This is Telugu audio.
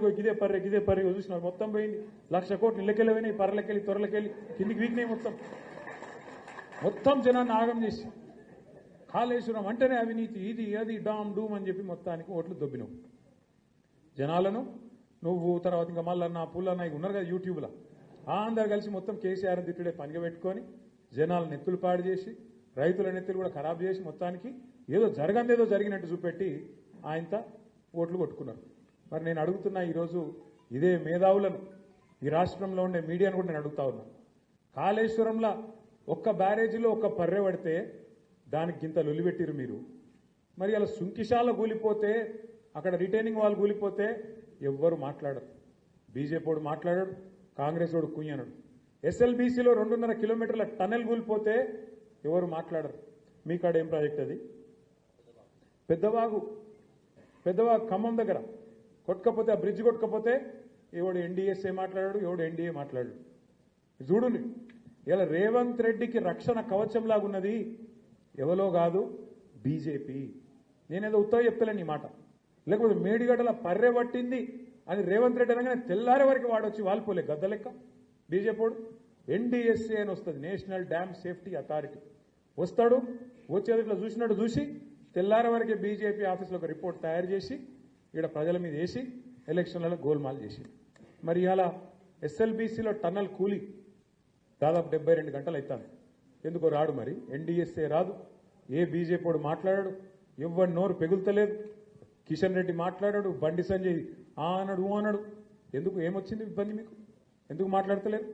ఇదే పర్రె గిదే పర్రె చూసినారు మొత్తం పోయింది. లక్ష కోట్లు ఇళ్ళకెళ్ళి పోయినాయి పర్రెలకెళ్ళి త్వరలకెళ్ళి కిందికి వీకినాయి మొత్తం. మొత్తం జనాన్ని ఆగం చేసి. కాళేశ్వరం అంటేనే అవినీతి ఇది అది డామ్ డూమ్ అని చెప్పి మొత్తానికి ఓట్లు దొబ్బినావు. జనాలను నువ్వు తర్వాత ఇంకా మల్లన్న పుల్లన్న ఇక ఉన్నారు కదా యూట్యూబ్లో. అందరు కలిసి మొత్తం కేసీఆర్ తిట్టుడే పనిగా పెట్టుకొని జనాల నెత్తులు పాడు చేసి రైతుల నెత్తులు కూడా ఖరాబ్ చేసి మొత్తానికి ఏదో జరగందేదో జరిగినట్టు చూపెట్టి ఆయనతో ఓట్లు కొట్టుకున్నారు. మరి నేను అడుగుతున్నా ఈరోజు ఇదే మేధావులను ఈ రాష్ట్రంలో ఉండే మీడియాను కూడా నేను అడుగుతా ఉన్నా. కాళేశ్వరంలో ఒక్క బ్యారేజీలో ఒక్క పర్రె పడితే దానికి గింత లొలిపెట్టిరు మీరు. మరి అలా సుంకిశాల కూలిపోతే అక్కడ రిటైనింగ్ వాళ్ళు కూలిపోతే ఎవ్వరు మాట్లాడరు. బీజేపీ వాడు మాట్లాడాడు కాంగ్రెస్ వాడు కుయ్యనడు ఎస్ఎల్బీసీలో రెండున్నర కిలోమీటర్ల టనెల్ కూలిపోతే ఎవరు మాట్లాడరు. మీ కాడ ఏం ప్రాజెక్ట్ అది? పెద్దవాగు పెద్దవాగు ఖమ్మం దగ్గర. కొట్టుకపోతే ఆ బ్రిడ్జ్ కొట్టుకపోతే ఎవడు ఎన్డీఎస్ఏ మాట్లాడాడు ఎవడు ఎన్డీఏ మాట్లాడాడు. చూడుని ఇలా రేవంత్ రెడ్డికి రక్షణ కవచంలాగా ఉన్నది ఎవలో కాదు బీజేపీ. నేనేదో ఉత్తరం చెప్తలేను ఈ మాట. లేకపోతే మేడిగడ్డల పర్రె పట్టింది అది రేవంత్ రెడ్డి అనగానే తెల్లారే వరకు వాడొచ్చి వాలిపోలే గద్ద లెక్క. బీజేపీడు ఎన్డీఎస్ఏ అని వస్తుంది నేషనల్ డ్యామ్ సేఫ్టీ అథారిటీ. వస్తాడు వచ్చేది ఇట్లా చూసినట్టు చూసి తెల్లారే వరకే బీజేపీ ఆఫీస్లో ఒక రిపోర్ట్ తయారు చేసి ఇక్కడ ప్రజల మీద వేసి ఎలక్షన్లలో గోల్మాల్ చేసి మరి ఇలా ఎస్ఎల్బీసీలో టన్నల్ కూలి దాదాపు డెబ్బై రెండు గంటలు అవుతాను ఎందుకో రాడు మరి? ఎన్డీఎస్ఏ రాదు. ఏ బీజేపీ మాట్లాడాడు? ఎవ్వరి నోరు పెగులుతలేదు. కిషన్ రెడ్డి మాట్లాడాడు బండి సంజయ్ ఆ అన్నాడు ఊ అన్నాడు ఎందుకు? ఏమొచ్చింది ఇబ్బంది మీకు? ఎందుకు మాట్లాడతలేదు?